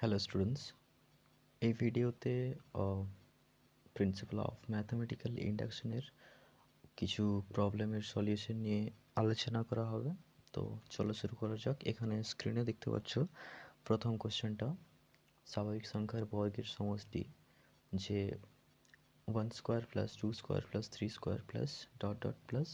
Hello students এই ভিডিওতে principal of mathematical ইন্ডাকশনের কিছু প্রবলেমের সলিউশন নিয়ে আলোচনা করা হবে। তো চলো শুরু করা যাক। এখানে স্ক্রিনে দেখতে পাচ্ছ, প্রথম কোশ্চেনটা স্বাভাবিক সংখ্যার বর্গের সমষ্টি, যে one square plus two square plus three square plus dot dot plus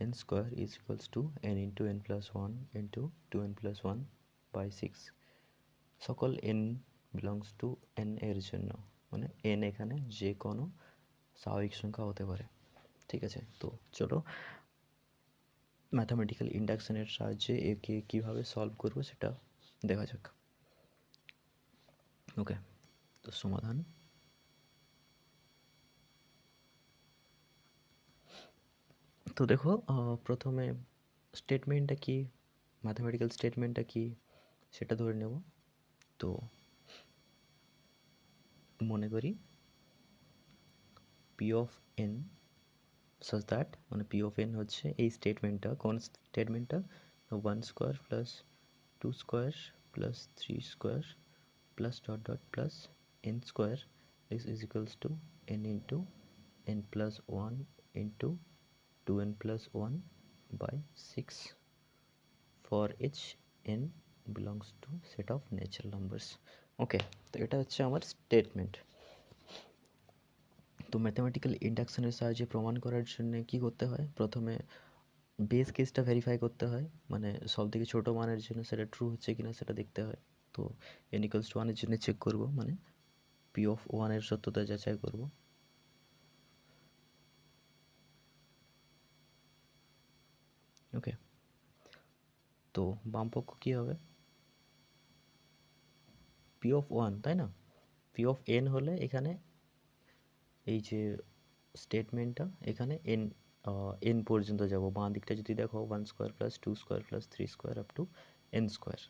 n square is equals to n into n plus one into two n plus one by six সকল এন বিলংস টু এন এর জন্য। মানে N এখানে যে কোনো স্বাভাবিক সংখ্যা হতে পারে। ঠিক আছে? তো চলো ম্যাথামেটিক্যাল ইন্ডাকশনের সাহায্যে একে কীভাবে সলভ করব সেটা দেখা যাক। ওকে তো সমাধান। তো দেখো প্রথমে স্টেটমেন্টটা কি? ম্যাথামেটিক্যাল স্টেটমেন্টটা কি? সেটা ধরে নেব। তো মনে করি p of n such that মানে পি অফ এন হচ্ছে এই স্টেটমেন্টটা কোন স্টেটমেন্টটা one square plus two square plus three square plus dot dot plus n square is is equals to n into n plus 1 into 2n plus 1 by 6 for each n belongs to set of natural numbers. Okay তো এটা হচ্ছে আমার statement তো mathematical ইন্ডাকশনের সাহায্যে প্রমাণ করার জন্য কি করতে হয়? প্রথমে বেস কেসটা ভেরিফাই করতে হয় মানে সব থেকে ছোটো মানের জন্য সেটা ট্রু হচ্ছে কিনা সেটা দেখতে হয়। তো এন ইকুয়ালস টু ওয়ানের জন্য চেক করব মানে পি অফ ওয়ানের সত্যতা যাচাই করব। ওকে তো বামপক্ষ কি হবে? পি অফ ওয়ান তাই না? পি অফ এন হলে এখানে এই যে স্টেটমেন্টটা এখানে এন এন পর্যন্ত যাব। বাঁ দিকটা যদি দেখো one square plus two square plus three square up to n square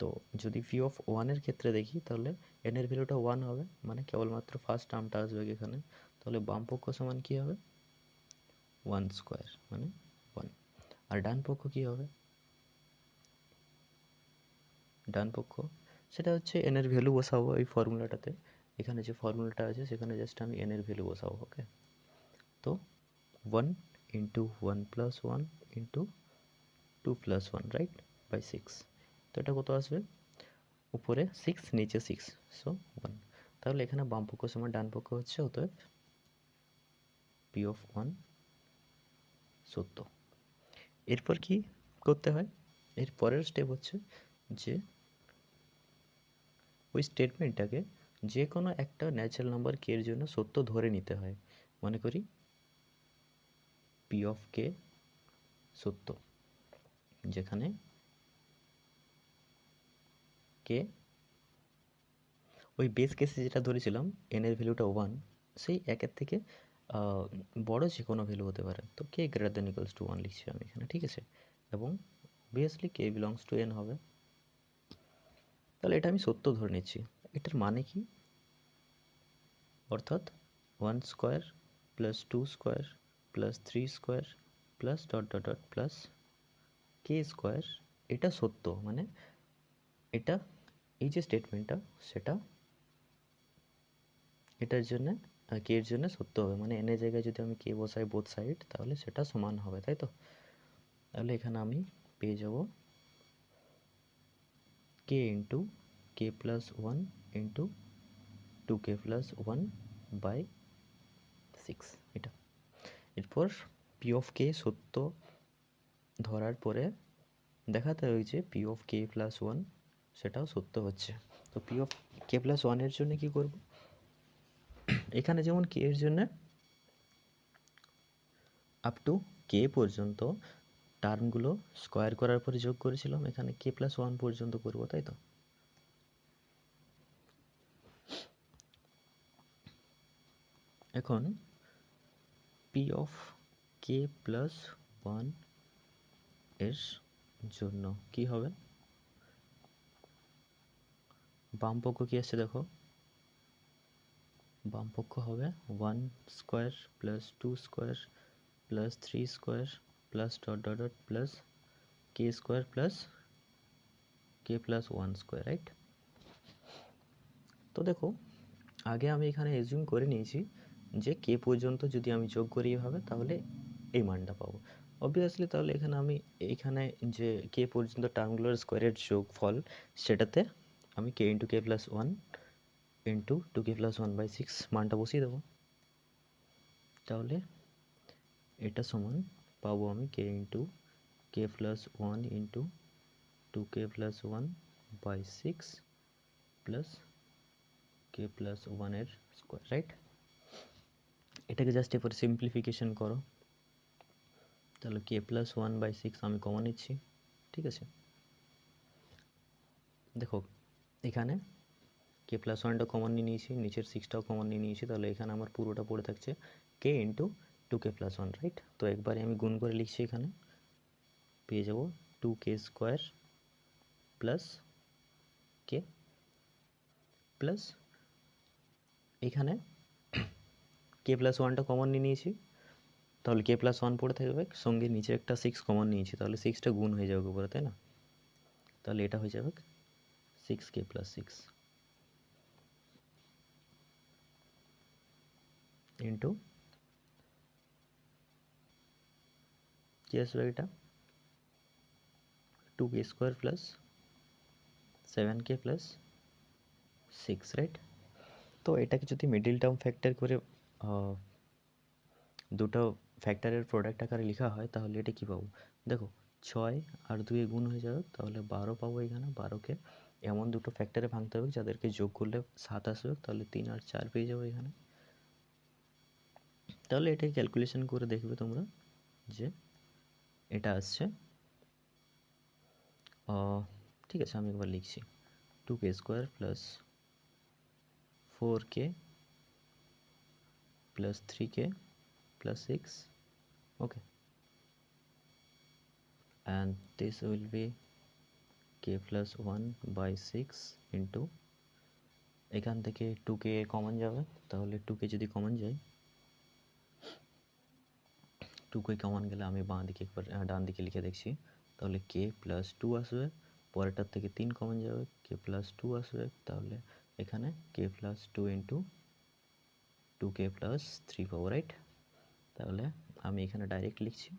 তো যদি পি অফ ওয়ানের ক্ষেত্রে দেখি, তাহলে এন এর ভ্যালুটা ওয়ান হবে মানে কেবলমাত্র ফার্স্ট টার্মটা আসবে এখানে। তাহলে বাম পক্ষ সমান কী হবে? ওয়ান স্কোয়ার মানে ওয়ান আর ডান পক্ষ কী হবে? ডান পক্ষ সেটা হচ্ছে এন এর ভ্যালু বসাবো এই ফর্মুলাটাতে এখানে যে ফর্মুলাটা আছে, সেখানে জাস্ট আমি এন এর ভ্যালু বসাবো ওকে তো one into one plus one into two plus one right by six তো এটা কত আসবে? উপরে সিক্স নিচে সিক্স সো ওয়ান তাহলে এখানে বাম পক্ষ সময় ডান পক্ষ হচ্ছে, অতএব পি অফ ওয়ান সত্য। এরপর কি করতে হয়? এর পরের স্টেপ হচ্ছে যে ওই স্টেটমেন্টটাকে যে কোনো একটা ন্যাচারাল নাম্বার কে এর জন্য সত্য ধরে নিতে হয়। মনে করি পি অফ কে সত্য। যেখানে কে ওই বেস কেসে যেটা ধরেছিলাম এন এর ভ্যালুটা ওয়ান সেই একের থেকে বড় যে কোনো ভ্যালু হতে পারে। তো k greater than equals to one লিখছি আমি এখানে, ঠিক আছে? এবং obviously k belongs to n হবে। তাহলে এটা আমি সত্য ধরে নিচ্ছি। এটার মানে কি? অর্থাৎ one square plus two square plus three square plus dot dot dot plus k square এটা সত্য। মানে এটা, এই যে স্টেটমেন্টটা সেটা এটার জন্য কে এর জন্য সত্য হবে। মানে এনের জায়গায় যদি আমি কে বসাই বোথ সাইড তাহলে সেটা সমান হবে, তাই তো? তাহলে এখানে আমি পেয়ে যাব k into k plus one into two k plus one by six এটা। এরপর পি অফ কে সত্য ধরার পরে দেখাতে হয়েছে p of k plus one সেটাও সত্য হচ্ছে। তো পি অফ কে প্লাস ওয়ানের জন্য কী করব? এখানে যেমন কে এর জন্য আপ টু কে পর্যন্ত টার্মগুলো স্কোয়ার করার পরে যোগ করেছিলাম, এখানে কে প্লাস ওয়ান পর্যন্ত করব, তাই তো? এখন পি অফ কে প্লাস ওয়ানের জন্য কি হবে? বাম পক্ষ কি আসছে দেখো? বাম পক্ষ হবে one square plus two square plus three square plus dot dot dot plus k square plus k plus one square right তো দেখো, আগে আমি এখানে এজিউম করে নিয়েছি যে কে পর্যন্ত যদি আমি যোগ করি এভাবে তাহলে এই মানটা পাবো। অবভিয়াসলি তাহলে এখানে আমি এইখানে যে কে পর্যন্ত টার্মগুলোর স্কোয়ারের যোগ ফল সেটাতে আমি k into k plus one into two k plus one by six মানটা বসিয়ে দেবো। তাহলে এটা সমান পাবো আমি k into k plus one into two k plus one by six plus k plus ওয়ানের স্কোয়ার রাইট এটাকে জাস্ট এরপরে সিম্পলিফিকেশন করো। তাহলে k plus one by six আমি কমন নিচ্ছি, ঠিক আছে? দেখো, এখানে কে প্লাস ওয়ানটা কমন নিয়ে নিয়েছি, নিচের সিক্সটাও কমন নিয়ে নিয়েছি, তাহলে এখানে আমার পুরোটা পড়ে থাকছে k into two k plus one right তো একবারে আমি গুণ করে লিখছি এখানে। পেয়ে যাব two k square plus k plus এখানে কে প্লাস ওয়ানটা কমন নিয়ে নিয়েছি। তাহলে কে প্লাস ওয়ান পড়ে থাকবে, সঙ্গে নিচে একটা সিক্স কমন নিয়েছি। তাহলে সিক্সটা গুণ হয়ে যাবে উপরে, তাই না? তাহলে এটা হয়ে যাবে six k plus six into কি আসবে এটা? Two k square plus seven k plus six right তো এটাকে যদি মিডিল টার্ম ফ্যাক্টর করে দুটো ফ্যাক্টরের প্রোডাক্ট আকারে লেখা হয়, তাহলে এটা কী পাবো? দেখো, ছয় আর দুয়ে গুণ হয়ে যাবে, তাহলে বারো পাবো এখানে বারোকে এমন দুটো ফ্যাক্টরে ভাঙতে হবে, যাদেরকে যোগ করলে সাত আসবে, তাহলে তিন আর চার পেয়ে যাব এখানে। তাহলে এটাই ক্যালকুলেশন করে দেখবে তোমরা যে এটা আসছে। ঠিক আছে, আমি একবার লিখছি। Two k square plus four k plus three k plus 6 okay. And this will be k plus 1 by 6 into, এখান থেকে টু কে কমন যাবে, তাহলে টু কে যদি কমন যায় টু কে কমন গেলে আমি বাঁ দিকে একবার ডান দিকে লিখে দেখছি তাহলে কে প্লাস টু আসবে পরেরটার থেকে তিন কমন যাবে কে প্লাস টু আসবে তাহলে এখানে k plus two into two k plus three পাবো রাইট তাহলে আমি এখানে ডাইরেক্ট লিখছি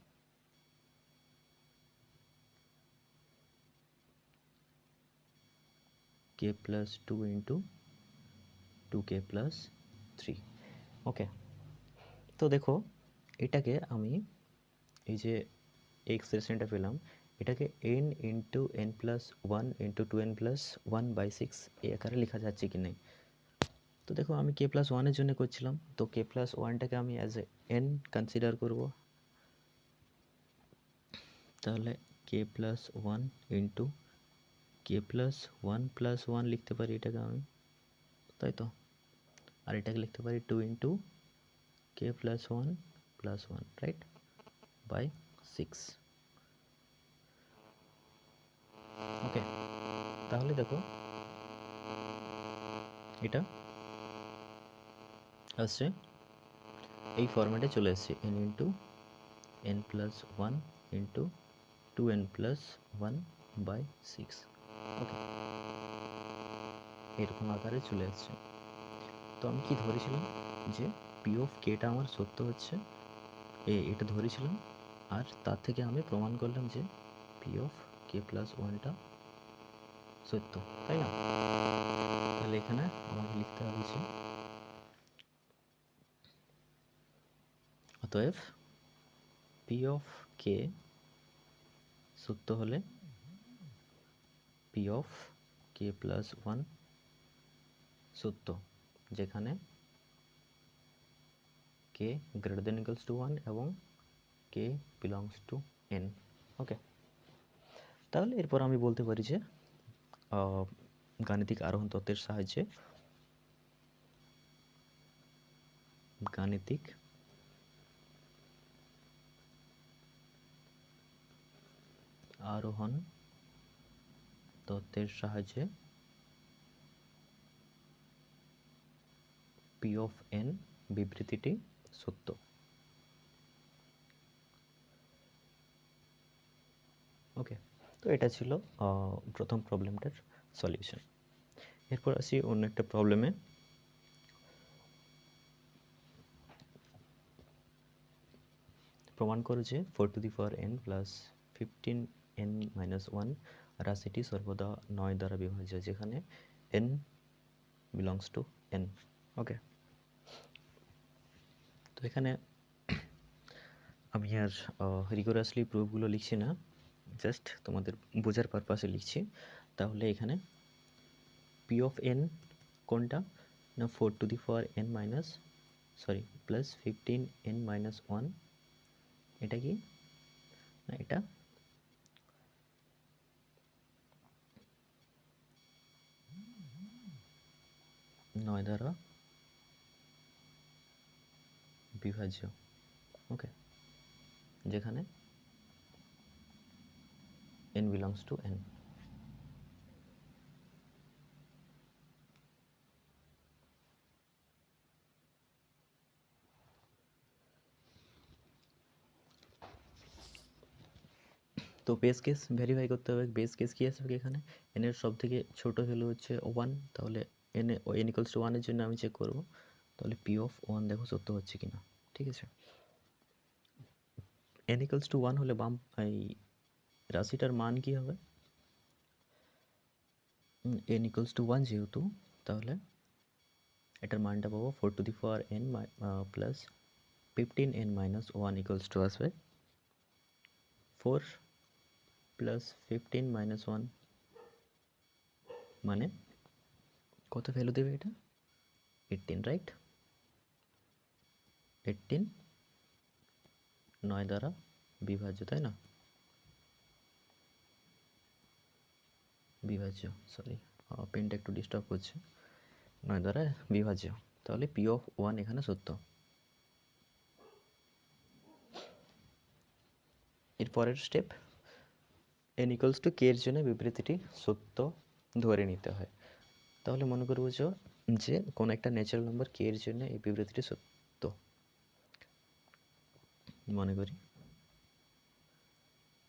k plus two into two k plus three okay তো দেখো এটাকে আমি এই যে এক্স এক্সপ্রেশনটা পেলাম, এটাকে n into n plus one into two n plus one by six এই আকারে লেখা যাচ্ছে কি নেই। তো দেখো আমি কে প্লাস ওয়ানের জন্য করছিলাম, তো কে প্লাস ওয়ানটাকে আমি অ্যাজ এ এন কনসিডার করব। তাহলে k plus one into k plus one plus one লিখতে পারি এটাকে আমি, তাই তো? আর এটাকে লিখতে পারি two into k plus one plus one right by six okay তাহলে দেখো, এটা আসছে। এই ফরম্যাটে চলে এসছে। N into n plus one into two n plus one by six okay এরকম আকারে চলে আসছে তো আমি কি ধরেছিলাম যে পি অফ কেটা আমার সত্য হচ্ছে? এ এটা ধরেছিলাম। আর তার থেকে আমি প্রমাণ করলাম যে পি অফ কে প্লাস ওয়ানটা সত্য, তাই না? তাহলে এখানে আমাকে লিখতে হবে যে অতএব পি অফ কে সত্য হলে p of k plus one সত্য, যেখানে k greater than equals to one এবং k belongs to n okay তাহলে এরপর আমি বলতে পারি যে গাণিতিক আরোহণ তত্ত্বের সাহায্যে গাণিতিক আরোহণ তত্ত্বের সাহায্যে পি অফ এন বিবৃতিটি সত্য। ওকে তো এটা ছিল প্রথম প্রবলেমটার সলিউশন এরপর আসি অন্য একটা প্রবলেমে প্রমাণ করো যে four to the power n plus fifteen n minus one রাশিটি সর্বদা নয় দ্বারা বিভাজ্য, যেখানে n belongs to n okay এখানে আমি আর রিগোরাসলি প্রুফগুলো লিখছি না জাস্ট তোমাদের বোঝার পারপাসে লিখছি। তাহলে এখানে পি অফ এন কোনটা? না four to the four n minus sorry plus fifteen n minus one এটা কি? না, এটা? নয় দ্বারা বিভাজ্য। ওকে যেখানে n belongs to n তো বেস কেস ভেরিফাই করতে হবে। বেস কেস কি আসবে এখানে? এন এর সব থেকে ছোট ভ্যালু হচ্ছে ওয়ান তাহলে এন এন ইকুয়ালস টু ওয়ানের জন্য আমি চেক করব। তাহলে পি অফ ওয়ান দেখো সত্য হচ্ছে কিনা। ঠিক আছে? এন ইকুয়ালস টু ওয়ান হলে বাম, এই রাশিটার মান কি হবে? এন ইকুয়ালস টু ওয়ান যেহেতু, তাহলে এটার মানটা পাবো four to the power n plus fifteen n minus one equals to আসবে। Four plus fifteen minus one মানে কত ভ্যালু দেবে এটা? এইটিন রাইট এইটিন নয় দ্বারা বিভাজ্য, তাই না? বিভাজ্য সরি পেনটা একটু ডিস্টার্ব করছে। নয় দ্বারা বিভাজ্য, তাহলে পি অফ ওয়ান এখানে সত্য। এর পরের step n equals to k এর জন্য বিবৃতিটি সত্য ধরে নিতে হয়। তাহলে মনে করব যে কোন একটা ন্যাচারাল নাম্বার কে এর জন্য এই বিবৃতিটি সত্য। মনে করি।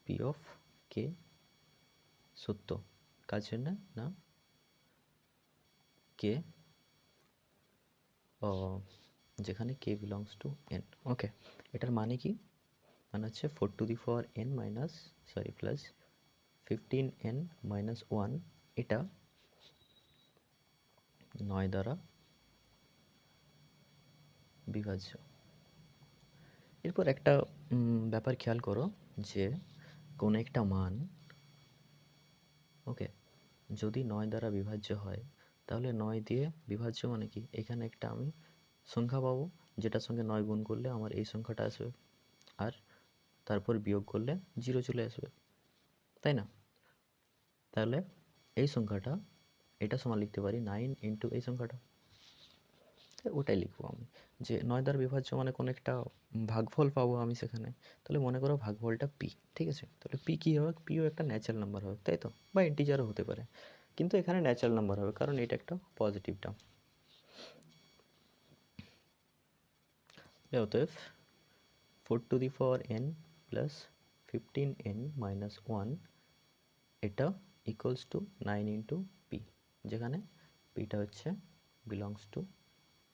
পি অফ কে সত্য। কার জন্য না? কে যেখানে k belongs to n okay এটার মানে কি? মানে হচ্ছে four to the power n minus sorry plus fifteen n minus one এটা নয় দ্বারা বিভাজ্য। এরপর একটা ব্যাপার খেয়াল করো যে কোনো একটা মান, ওকে, যদি নয় দ্বারা বিভাজ্য হয়, তাহলে নয় দিয়ে বিভাজ্য মানে কি? এখানে একটা আমি সংখ্যা পাবো, যেটার সঙ্গে নয় গুণ করলে আমার এই সংখ্যাটা আসবে, আর তারপর বিয়োগ করলে জিরো চলে আসবে, তাই না? তাহলে এই সংখ্যাটা, এটা সমান লিখতে পারি, নাইন ইন্টু এই সংখ্যাটা। ওটাই লিখব আমি। যে নয় দ্বারা বিভাজ্য মানে কোনো একটা ভাগফল পাবো আমি সেখানে, তাহলে মনে করো ভাগফলটা পি ঠিক আছে? তাহলে পি কী হবে? পিও একটা ন্যাচারাল নাম্বার হবে, তাই তো? বা ইন্টিজারও হতে পারে। কিন্তু এখানে ন্যাচারাল নাম্বার হবে, কারণ এটা একটা পজিটিভ টার্ম অতএব four to the power n plus fifteen n minus one এটা equals to nine into p যেখানে পিটা হচ্ছে বিলংস টু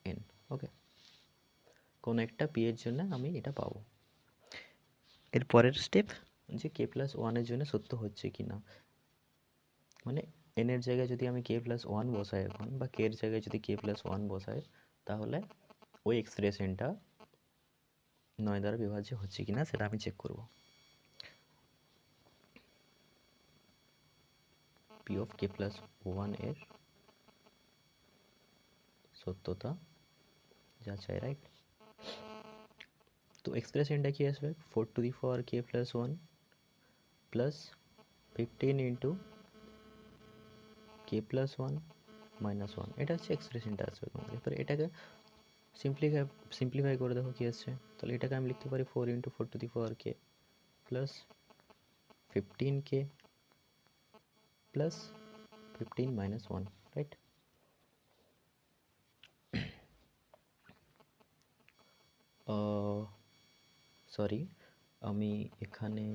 এন ওকে কোনো একটা পি এর জন্য আমি এটা পাবো। এর পরের স্টেপ যে কে প্লাস ওয়ানের জন্য সত্য হচ্ছে কি না মানে এন এর জায়গায় যদি আমি কে প্লাস ওয়ান বসাই এখন বা কে এর জায়গায় যদি কে প্লাস ওয়ান বসাই তাহলে ওই এক্সপ্রেশনটা নয় দ্বারা বিভাজ্য হচ্ছে কিনা সেটা আমি চেক করব। পি অফ কে প্লাস ওয়ানের সত্যতা যাচাই রাইট তো এক্সপ্রেশনটা কি আসবে four to the power k plus one plus fifteen into k plus one minus one এটা হচ্ছে এক্সপ্রেশনটা আসবে তোমার এরপরে এটাকে সিম্পলিফাই সিম্পলিফাই করে দেখো কী আসছে তাহলে এটাকে আমি লিখতে পারি four into four to the power k plus fifteen k plus fifteen minus one right sorry আমি এখানে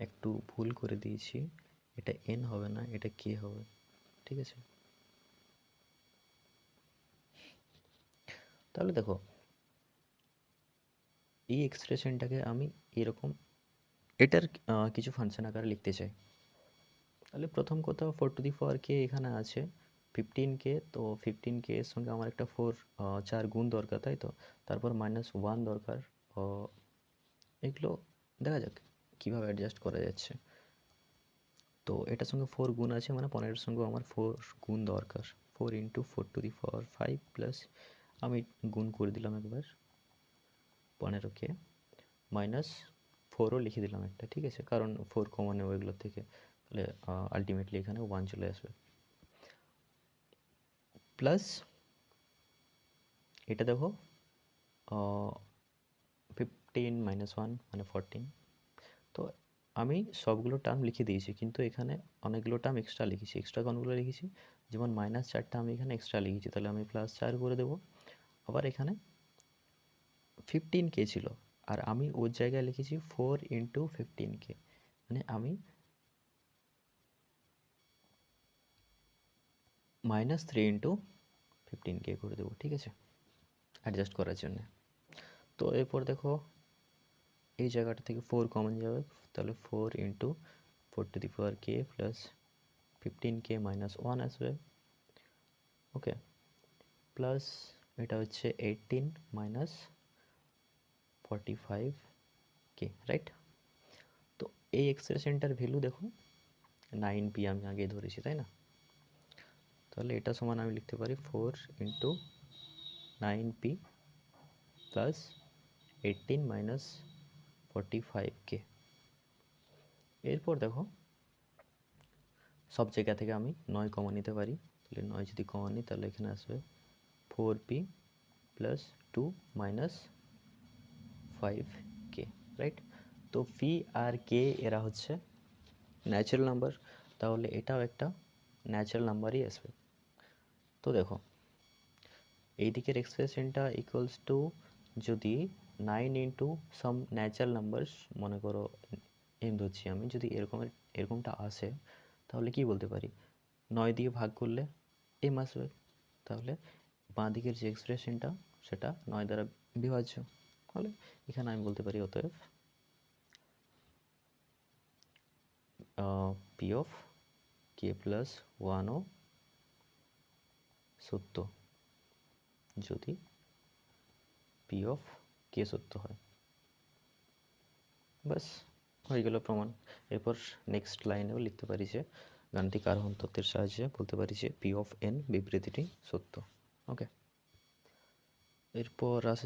একটু ভুল করে দিয়েছি। এটা এন হবে না, এটা কে হবে, ঠিক আছে? তাহলে দেখো, এই এক্সপ্রেশনটাকে আমি এরকম, এটার কিছু ফাংশন আকারে লিখতে চাই। তাহলে প্রথম কথা four to the four k এখানে আছে ফিফটিন কে তো ফিফটিন কে এর সঙ্গে আমার একটা ফোর চার গুণ দরকার, তাই তো? তারপর মাইনাস ওয়ান দরকার এগুলো দেখা যাক কীভাবে অ্যাডজাস্ট করা যাচ্ছে। তো এটার সঙ্গে ফোর গুণ আছে মানে পনেরোর সঙ্গে আমার ফোর গুণ দরকার। Four into four to the power five plus আমি গুণ করে দিলাম একবার পনেরোকে। মাইনাস ফোরও লিখে দিলাম একটা, ঠিক আছে? কারণ ফোর কমন নেব এগুলোর থেকে। তাহলে আলটিমেটলি এখানে ওয়ান চলে আসবে। প্লাস এটা দেখো ফিফটিন মাইনাস ওয়ান মানে ফোরটিন তো আমি সবগুলো টার্ম লিখে দিয়েছি, কিন্তু এখানে অনেকগুলো টার্ম এক্সট্রা লিখেছি। এক্সট্রা কোনগুলো লিখেছি? যেমন মাইনাস চারটা আমি এখানে এক্সট্রা লিখেছি, তাহলে আমি প্লাস চার করে দেবো। আবার এখানে ফিফটিন কে ছিল, আর আমি ওর জায়গায় লিখেছি ফোর ইন্টু ফিফটিন কে মানে আমি minus three into fifteen k করে দেবো, ঠিক আছে? অ্যাডজাস্ট করার জন্য। তো এরপর দেখো, এই জায়গাটা থেকে ফোর কমন যাবে, তাহলে four into four to the power k plus fifteen k minus one আসবে। ওকে প্লাস এটা হচ্ছে eighteen minus forty five k right তো এই এক্সপ্রেশনটার ভ্যালু দেখো নাইন পি আমি আগে ধরেছি, তাই না? তাহলে এটা সমান আমি লিখতে পারি four into nine p plus eighteen minus forty five k এরপর দেখো, সব জায়গা থেকে আমি নয় কমা নিতে পারি। তাহলে নয় যদি কমা নিই, তাহলে এখানে আসবে four p plus two minus five k right তো পি আর কে এরা হচ্ছে ন্যাচারাল নাম্বার তাহলে এটাও একটা ন্যাচারাল নাম্বারই আসবে। তো দেখো এই দিকের এক্সপ্রেশনটা ইকুয়ালস টু যদি nine into some natural numbers মনে করো এম ধরছি আমি। যদি এরকমের, এরকমটা আসে, তাহলে কি বলতে পারি? নয় দিয়ে ভাগ করলে এম আসবে। তাহলে বাঁ দিকের যে এক্সপ্রেশনটা সেটা নয় দ্বারা বিভাজ্য। তাহলে এখানে আমি বলতে পারি অতএব পি অফ কে প্লাস ওয়ানও সত্য। যদি পি অফ কে সত্য হয়? ব্যাস, হয়ে গেল প্রমাণ। এরপর নেক্সট লাইনেও লিখতে পারি যে গাণিতিক কার তত্ত্বের সাহায্যে বলতে পারি যে পি অফ এন বিবৃতিটি সত্য। ওকে এরপর আসে